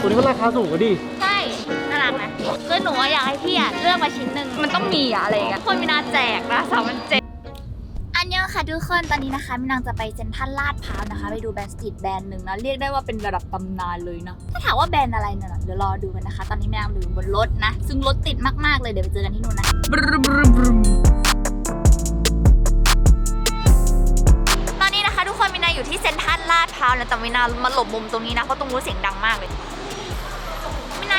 ตัวนี้ก็ราคาสูงกว่าดิใช่น่ารักนะคือหนูอะอยากให้พี่อะเลือกมาชิ้นหนึ่งมันต้องมีอะอะไรอย่างเงี้ยคนมีนาแจกนะสามพันเจ็ดอันเนี้ยค่ะทุกคนตอนนี้นะคะมินางจะไปเซ็นทรัลลาดพร้าวนะคะ ไปดูแบรนด์สตรีทแบรนด์หนึ่งนะเรียกได้ว่าเป็นระดับตำนานเลยนะถ้าถามว่าแบรนด์อะไรเนี่ยนะเดี๋ยวรอดูกันนะคะ ตอนนี้มินางอยู่บนรถนะ ซึ่งรถติดมากๆเลยเดี๋ยวไปเจอกันที่นู่นนะบรึบรึบรึมตอนนี้นะคะ ทุกคนมินาอยู่ที่เซ็นทรัลลาดพร้าวนะแต่มินามาหลบมุมตรงนี้นะเพราะตรงนู้นเสียงดังมากเลยมินา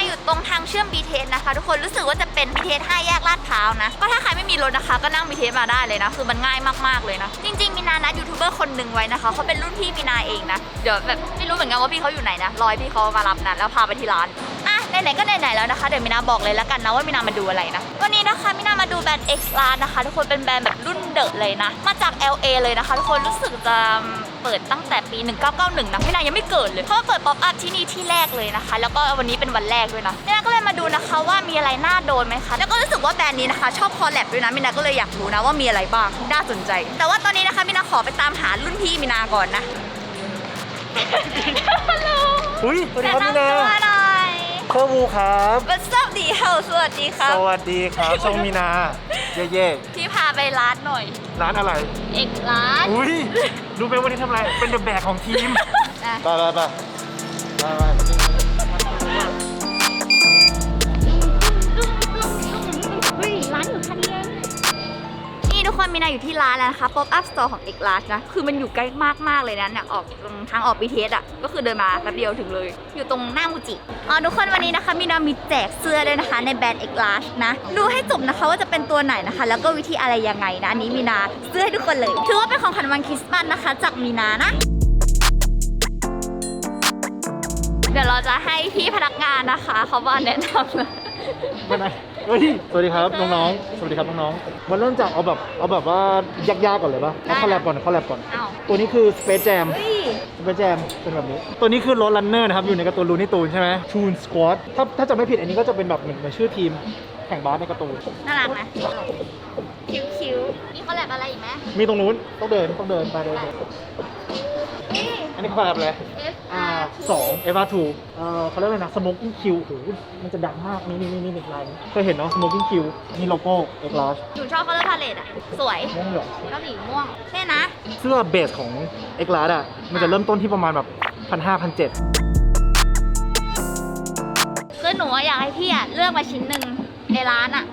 อยู่ตรงทางเชื่อม BTS นะคะ ทุกคนรู้สึกว่าจะเป็น BTS 5แยกลาดพร้าวนะ ก็ถ้าใครไม่มีรถนะคะ ก็นั่ง BTS มาได้เลยนะ คือมันง่ายมากๆเลยนะ จริงๆมินานัดยูทูบเบอร์คนหนึ่งไว้นะคะเขาเป็นรุ่นพี่มินาเองนะ เดี๋ยวแบบไม่รู้เหมือนกันว่าพี่เขาอยู่ไหนนะรอยพี่เขามารับนะแล้วพาไปที่ร้าน ไหนๆก็ไหนๆแล้วนะคะเดี๋ยวมินาบอกเลยแล้วกันนะว่ามินามาดูอะไรนะวันนี้นะคะมินามาดูแบรนด์ X ร้านนะคะทุกคนเป็นแบรนด์แบบรุ่นเดอะเลยนะมาจาก LA เลยนะคะทุกคนรู้สึกจะเปิดตั้งแต่ปี 1991 นะมินายังไม่เกิดเลย เพราะว่าเปิดป๊อปอัพที่นี่ที่แรกเลยนะคะ แล้วก็วันนี้เป็นวันแรกด้วยนะมินาก็เลยมาดูนะคะว่ามีอะไรน่าโดนไหมคะ แล้วก็รู้สึกว่าแบรนด์นี้นะคะ ชอบคอลแลบด้วยนะมินาก็เลยอยากรู้นะว่ามีอะไรบ้าง น่าสนใจ แต่ว่าตอนนี้นะคะมินาขอไปตามหารุ่นพี่มินาก่อนนะฮัลโหลอุ้ยสวัสดีครับพี่นา เคอร์บูครับ What's up ดีเฮาสวัสดีครับ สวัสดีครับช่องมีนา เย่พี่พาไปร้านหน่อย ๆร้านอะไร เอกร้านอุ้ยรู้ไหมวันนี้ทำอะไร เป็นเดอะแบกของทีมนะไปไปไปไปไป อนมีนาอยู่ที่ร้านแล้วนะคะ Pop Up Store ของเอกร้านนะ คือมันอยู่ใกล้มากๆเลยนะเนี่ยออกตรงทางออก BTS อะ ก็คือเดินมาแป๊บเดียวถึงเลย อยู่ตรงหน้ามูจิ อ๋อทุกคนวันนี้นะคะมีนามีแจกเสื้อด้วยนะคะ ในแบรนด์เอกร้านนะ ดูให้จบนะคะว่าจะเป็นตัวไหนนะคะ แล้วก็วิธีอะไรยังไงนะอันนี้มีนาซื้อให้ทุกคนเลย ถือว่าเป็นของขวัญวันคริสต์มาสนะคะ จากมีนานะเดี๋ยวเราจะให้พี่พนักงานนะคะ เขามาแนะนำเลย ไปไหนเฮ้ยสวัสดีครับน้องๆ สวัสดีครับน้องๆมันเริ่มจากเอาแบบเอาแบบว่ายากๆก่อนเลยป่ะเอาคอลแลบก่อนคอลแลบก่อนอ้าวตัวนี้คือ Space Jam เฮ้ย Space Jam เป็นแบบนี้ ตัวนี้คือรถ Runner นะครับ อยู่ในการ์ตูนลูนี่ตูนใช่ไหม Toon Squad ถ้าถ้าจะไม่ผิดอันนี้ก็จะเป็นแบบเหมือนเหมือนชื่อทีมแข่งบาสในการ์ตูน น่ารักนะคิ้วคิ้วๆมีคอลแลบอะไรอีกไหมมีตรงนู้นต้องเดินต้องเดินไปเดินนี่อันนี้คอลแลบเลย F อ่า R สองเอวาทูเอ่อเขาเรียกว่าอะไรนะ Smoking Q โอ้โหมันจะดังมากนี่นี่นี่นี่ลายนี้เคยเห็นเนาะ Smoking Q นี่โลโก้เอกลาสหนูชอบ color palette อะ สวยม่วงเหลืองเกาหลีม่วงเท่นะ เสื้อเบสของเอกลาสอะมันจะเริ่มต้นที่ประมาณแบบพันห้าพันเจ็ดคือหนูอะอยากให้พี่อะ เลือกมาชิ้นหนึ่งในร้านอะ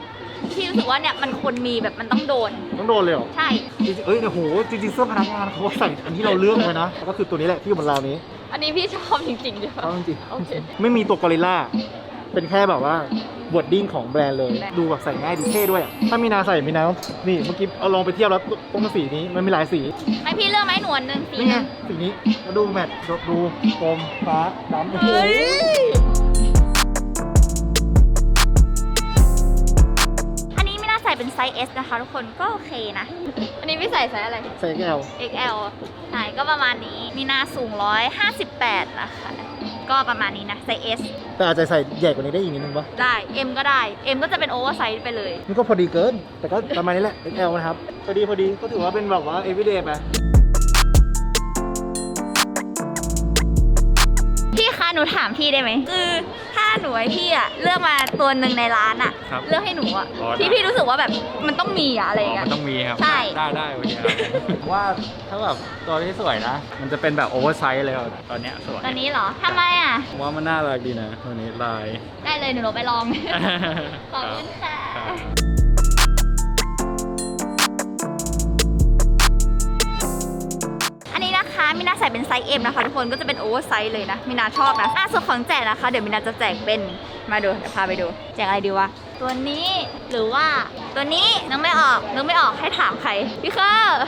ที่รู้สึกว่าเนี่ยมันควรมีแบบมันต้องโดน ต้องโดนเลยเหรอ ใช่ จริงๆเอ้ยโอ้โห จริงๆ เสื้อพนักงานเขาใส่อันที่เราเลือกเลยนะ ก็คือตัวนี้แหละที่อยู่บนราวนี้ อันนี้พี่ชอบจริงๆด้วยเขาจริงโอเคๆไม่มีตัวกอริลล่า เป็นแค่แบบว่าบดดิ้งของแบรนด์เลยแบรนด์ดูแบบใส่ง่ายดีเท่ด้วยอะถ้ามีนาใส่มีนาต้องนี่เมื่อกี้เอาลองไปเทียบแล้วต้องสีนี้มันมีหลายสี ให้พี่เลือกไหมหนวลหนึ่งสีนี่หไงนึ่งสีนี้มาดูแมทดูกลมฟ้าดำโอ้โห เฮ้ย เป็นไซส์ S นะคะ ทุกคนก็โอเคนะ อันนี้ไม่ใส่ไซส์อะไร ใส่แก้ว XL ใช่ก็ประมาณนี้ มีหน้าสูง 158 นะคะ ก็ประมาณนี้นะไซส์ S แต่อาจจะใส่ใหญ่กว่านี้ได้อีกนิดนึงปะได้ M ก็ได้ M ก็จะเป็นโอเวอร์ไซส์ไปเลยนี่ก็พอดีเกิน แต่ก็ประมาณนี้แหละ XL นะครับ พอดีพอดีก็ถือว่าเป็นแบบว่า everyday ไปพี่คะหนูถามพี่ได้ไหมคือถ้า หนูให้พี่อะเลือกมาตัวหนึ่งในร้านอะครับเลือกให้หนูอะอ๋อได้ที่พี่รู้สึกว่าแบบมันต้องมีอะอะไรอย่างเงี้มัยนต้องมีครับ ใช่ ได้ได้โอเคครับว่าถ้าแบบตัวที่สวยนะ มันจะเป็นแบบโอเวอร์ไซส์เลยอะตอนเนี้ยสวยตอนนี้เหรอทำไมอะผมว่ามันน่ารักดีนะตัวนี้ลาย ได้เลยหนูลงไปลอง ขอบคุณค่ะ ครับ เป็นไซส์ M นะคะทุกคนก็จะเป็นโอเวอร์ไซส์เลยนะมินาชอบนะอะส่วนของแจกนะคะ เดี๋ยวมินาจะแจกเป็นมาดูเดี๋ยวพาไปดู แจกอะไรดีวะตัวนี้หรือว่าตัวนี้นึกไม่ออกนึกไม่ออกให้ถามใครพี่เคอร์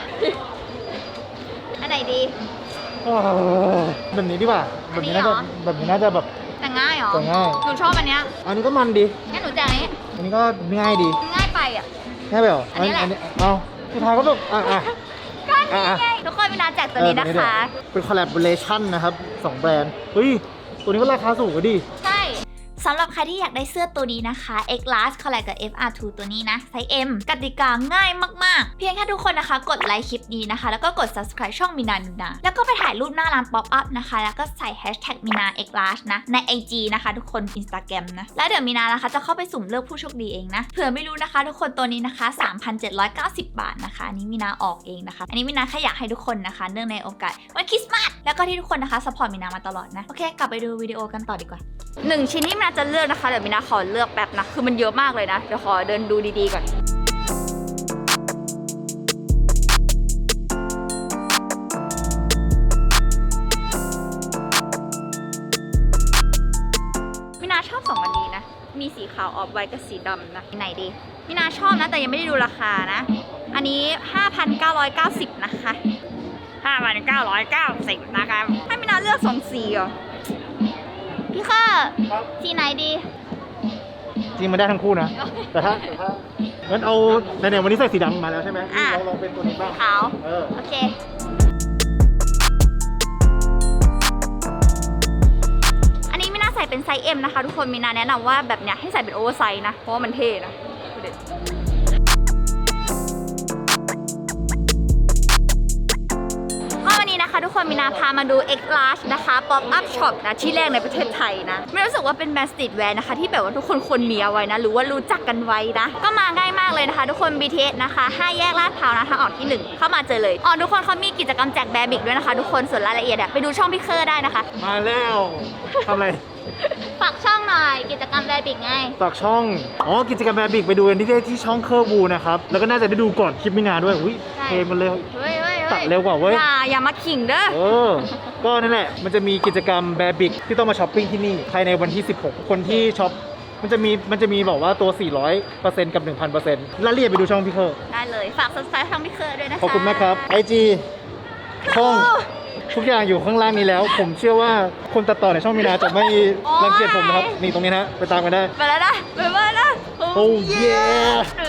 อันไหนดีแบบนี้ดีกว่าแบบนี้น่าจะอันนี้เหรอแบบนี้น่าจะแบบแต่ง่ายเหรอแต่ง่ายหนูชอบอันเนี้ยอันนี้ก็มันดีงั้นหนูแจกอันนี้อันนี้ก็ง่ายดีง่ายไปอะง่ายไปเหรออันนี้แหละเอาสุดท้ายก็แบบอะ อะก็นี่อะไงทุกคนมินาแจกตัวนี้นะเออตัวคะเป็นคอลแลบเรชันนะครับสองแบรนด์ เฮ้ย ตัวนี้ก็ราคาสูงกว่าดิใช่ สำหรับใครที่อยากได้เสื้อตัวนี้นะคะ X Large Collab กับ FR2 ตัวนี้นะไซส์ M กติกาง่ายมากๆ เพียงแค่ทุกคนนะคะ กดไลค์คลิปนี้นะคะ แล้วก็กด subscribe ช่องมินานุนาแล้วก็ไปถ่ายรูปหน้าร้าน Pop Up นะคะ แล้วก็ใส่ hashtag มินา X Large นะ ใน IG นะคะ ทุกคน Instagram นะ แล้วเดี๋ยวมินานะคะจะเข้าไปสุ่มเลือกผู้โชคดีเองนะเผื่อไม่รู้นะคะ ทุกคนตัวนี้นะคะ 3,790 บาทนะคะอันนี้มินาออกเองนะคะ อันนี้มินาแค่อยากให้ทุกคนนะคะ เนื่องในโอกาสวันคริสต์มาสแล้วก็ที่ทุกคนนะคะสปอร์ตมินามาตลอดนะโอเคกลับไปดูวิดีโอกันต่อดีกว่าหนึ่งชิ้นที่มินาจะเลือกนะคะเดี๋ยวมินาขอเลือกแป๊บนะคือมันเยอะมากเลยนะเดี๋ยวขอเดินดูดีๆก่อนมินาชอบสองอันนี้นะ มีสีขาวออฟไว้กับสีดำนะไหนดีมินาชอบนะแต่ยังไม่ได้ดูราคานะ อันนี้ 5,990 นะคะ5,990 นะคะให้มินาเลือกสองสีเหรอ พี่ค่ะครับสีไหนดี จริงมันได้ทั้งคู่นะ แต่ถ้าแต่ถ้างั้นเอาในในๆวันนี้ใส่สีดำมาแล้วใช่ไหมอะ เราลองเป็นตัวนี้บ้างขาว เออโอเค อันนี้มินาใส่เป็นไซส์ M นะคะ ทุกคนมินาแนะนำว่าแบบเนี้ยให้ใส่เป็นโอเวอร์ไซส์นะ เพราะว่ามันเท่นะ ทุกคนมินาพามาดู X Large นะคะ Pop Up Shop นะที่แรกในประเทศไทยนะ ไม่รู้สึกว่าเป็นแบรนด์สตรีทแวร์นะคะ ที่แบบว่าทุกคนควรมีเอาไว้นะ หรือว่ารู้จักกันไว้นะ ก็มาง่ายมากเลยนะคะ ทุกคน BTS นะคะ 5 แยกลาดพร้าวนะทางออกที่ 1 เข้ามาเจอเลยอ๋อทุกคนเขามีกิจกรรมแจกแบร์บิกด้วยนะคะ ทุกคนส่วนรายละเอียดอะไปดูช่องพี่เคอร์ได้นะคะมาแล้วทำอะไรฝากช่องหน่อยกิจกรรมแบร์บิกไงฝากช่องอ๋อกิจกรรมแบบบิกไปดูกันที่ที่ช่องเคอร์บูนะครับแล้วก็น่าจะได้ดูก่อนคลิปมินาด้วยอุ้ยใช่เพลงมันเร็วเฮ้ยเฮ้ย ตัดเร็วกว่าเว้ย อย่าอย่ามาขิงเด้อ เออ ก็นั่นแหละ มันจะมีกิจกรรมแบบิกที่ต้องมาช้อปปิ้งที่นี่ ภายในวันที่ 16 คนที่ช็อป มันจะมี มันจะมีบอกว่าตัว 400%กับ 1,000%รายละเอียดไปดูช่องพี่เคอร์ได้เลย ฝาก subscribe ช่องพี่เคอร์ด้วยนะคะขอบคุณมากครับ IG ช่องทุกอย่างอยู่ข้างล่างนี้แล้ว ผมเชื่อว่าคนตัดต่อในช่องมินาจะไม่รังเกียจผมนะครับ นี่ตรงนี้นะ ไปตามกันได้ ไปแล้วนะไปแล้วนะ Oh yeah เออ